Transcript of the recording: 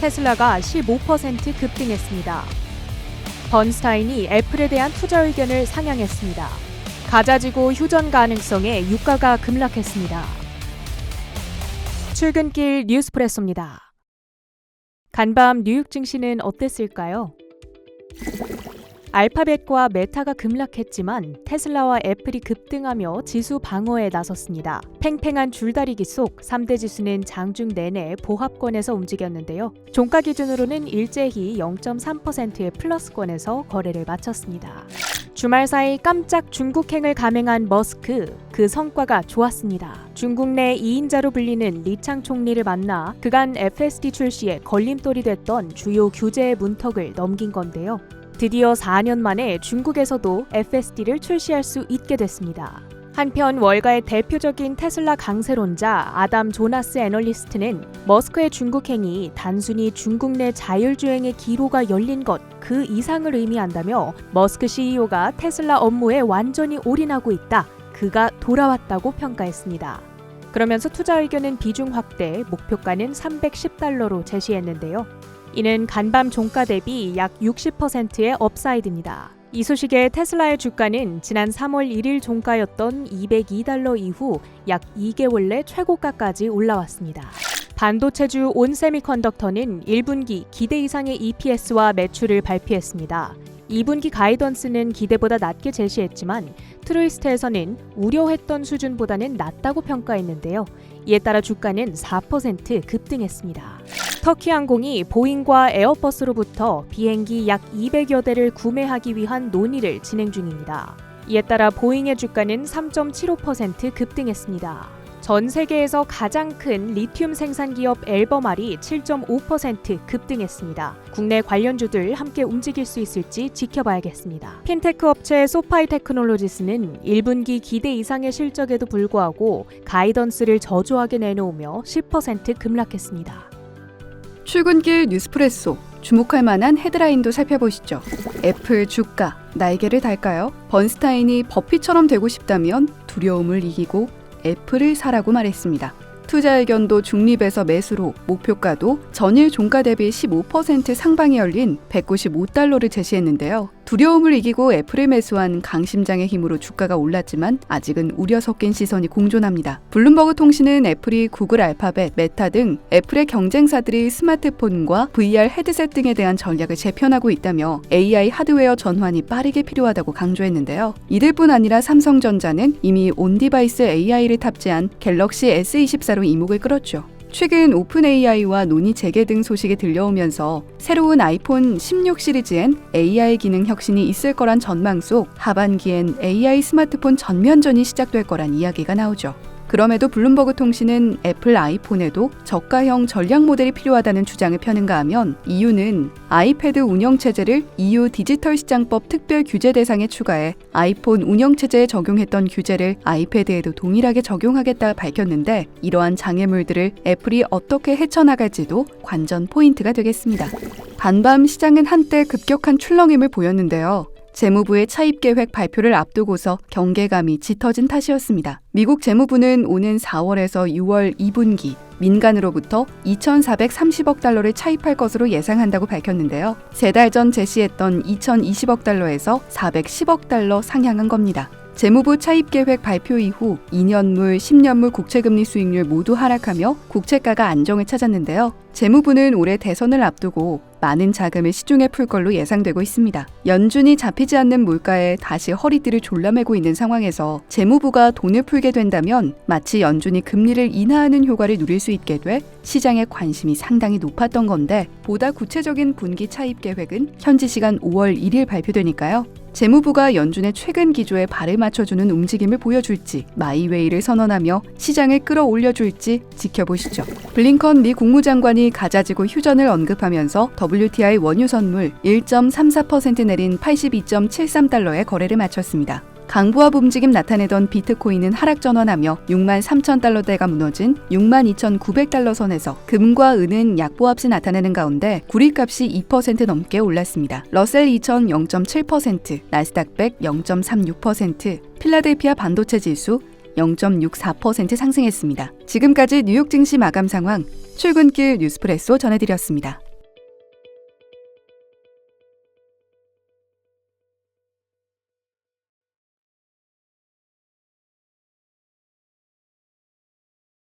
테슬라가 15% 급등했습니다. 번스타인이 애플에 대한 투자 의견을 상향했습니다. 가자지구 휴전 가능성에 유가가 급락했습니다. 출근길 뉴스프레소입니다. 간밤 뉴욕 증시는 어땠을까요? 알파벳과 메타가 급락했지만 테슬라와 애플이 급등하며 지수 방어에 나섰습니다. 팽팽한 줄다리기 속 3대 지수는 장중 내내 보합권에서 움직였는데요. 종가 기준으로는 일제히 0.3%의 플러스권에서 거래를 마쳤습니다. 주말 사이 깜짝 중국행을 감행한 머스크, 그 성과가 좋았습니다. 중국 내 2인자로 불리는 리창 총리를 만나 그간 FSD 출시에 걸림돌이 됐던 주요 규제의 문턱을 넘긴 건데요. 드디어 4년 만에 중국에서도 FSD를 출시할 수 있게 됐습니다. 한편 월가의 대표적인 테슬라 강세론자 아담 조나스 애널리스트는 머스크의 중국행이 단순히 중국 내 자율주행의 기로가 열린 것 그 이상을 의미한다며 머스크 CEO가 테슬라 업무에 완전히 올인하고 있다. 그가 돌아왔다고 평가했습니다. 그러면서 투자 의견은 비중 확대, 목표가는 310달러로 제시했는데요. 이는 간밤 종가 대비 약 60%의 업사이드입니다. 이 소식에 테슬라의 주가는 지난 3월 1일 종가였던 202달러 이후 약 2개월 내 최고가까지 올라왔습니다. 반도체주 온세미컨덕터는 1분기 기대 이상의 EPS와 매출을 발표했습니다. 2분기 가이던스는 기대보다 낮게 제시했지만 트루이스트에서는 우려했던 수준보다는 낮다고 평가했는데요. 이에 따라 주가는 4% 급등했습니다. 터키 항공이 보잉과 에어버스로부터 비행기 약 200여 대를 구매하기 위한 논의를 진행 중입니다. 이에 따라 보잉의 주가는 3.75% 급등했습니다. 전 세계에서 가장 큰 리튬 생산 기업 앨버말이 7.5% 급등했습니다. 국내 관련주들 함께 움직일 수 있을지 지켜봐야겠습니다. 핀테크 업체 소파이 테크놀로지스는 1분기 기대 이상의 실적에도 불구하고 가이던스를 저조하게 내놓으며 10% 급락했습니다. 출근길 뉴스프레소 주목할 만한 헤드라인도 살펴보시죠. 애플 주가 날개를 달까요? 번스타인이 버피처럼 되고 싶다면 두려움을 이기고 애플을 사라고 말했습니다. 투자 의견도 중립에서 매수로 목표가도 전일 종가 대비 15% 상방이 열린 195달러를 제시했는데요. 두려움을 이기고 애플을 매수한 강 심장의 힘으로 주가가 올랐지만 아직은 우려 섞인 시선이 공존합니다. 블룸버그 통신은 애플이 구글 알파벳, 메타 등 애플의 경쟁사들이 스마트폰과 VR 헤드셋 등에 대한 전략을 재편하고 있다며 AI 하드웨어 전환이 빠르게 필요하다고 강조했는데요. 이들뿐 아니라 삼성전자는 이미 온디바이스 AI를 탑재한 갤럭시 S24로 이목을 끌었죠. 최근 오픈 AI와 논의 재개 등 소식이 들려오면서 새로운 아이폰 16 시리즈엔 AI 기능 혁신이 있을 거란 전망 속 하반기엔 AI 스마트폰 전면전이 시작될 거란 이야기가 나오죠. 그럼에도 블룸버그 통신은 애플 아이폰에도 저가형 전략 모델이 필요하다는 주장을 펴는가 하면 이유는 아이패드 운영 체제를 EU 디지털 시장법 특별 규제 대상에 추가해 아이폰 운영 체제에 적용했던 규제를 아이패드에도 동일하게 적용하겠다 밝혔는데 이러한 장애물들을 애플이 어떻게 헤쳐나갈지도 관전 포인트가 되겠습니다. 반밤 시장은 한때 급격한 출렁임을 보였는데요. 재무부의 차입 계획 발표를 앞두고서 경계감이 짙어진 탓이었습니다. 미국 재무부는 오는 4월에서 6월 2분기 민간으로부터 2,430억 달러를 차입할 것으로 예상한다고 밝혔는데요. 세 달 전 제시했던 2,020억 달러에서 410억 달러 상향한 겁니다. 재무부 차입 계획 발표 이후 2년물, 10년물 국채금리 수익률 모두 하락하며 국채가가 안정을 찾았는데요. 재무부는 올해 대선을 앞두고 많은 자금을 시중에 풀 걸로 예상되고 있습니다. 연준이 잡히지 않는 물가에 다시 허리띠를 졸라매고 있는 상황에서 재무부가 돈을 풀게 된다면 마치 연준이 금리를 인하하는 효과를 누릴 수 있게 돼 시장의 관심이 상당히 높았던 건데 보다 구체적인 분기 차입 계획은 현지 시간 5월 1일 발표되니까요. 재무부가 연준의 최근 기조에 발을 맞춰주는 움직임을 보여줄지 마이웨이를 선언하며 시장을 끌어올려줄지 지켜보시죠. 블링컨 미 국무장관이 가자지구 휴전을 언급하면서 WTI 원유 선물 1.34% 내린 82.73달러에 거래를 마쳤습니다. 강보합 움직임 나타내던 비트코인은 하락 전환하며 6만 3천 달러대가 무너진 6만 2,900달러 선에서 금과 은은 약보합시 나타내는 가운데 구리값이 2% 넘게 올랐습니다. 러셀 2000 0.7%, 나스닥 100 0.36%, 필라델피아 반도체 지수 0.64% 상승했습니다. 지금까지 뉴욕 증시 마감 상황 출근길 뉴스프레소 전해드렸습니다.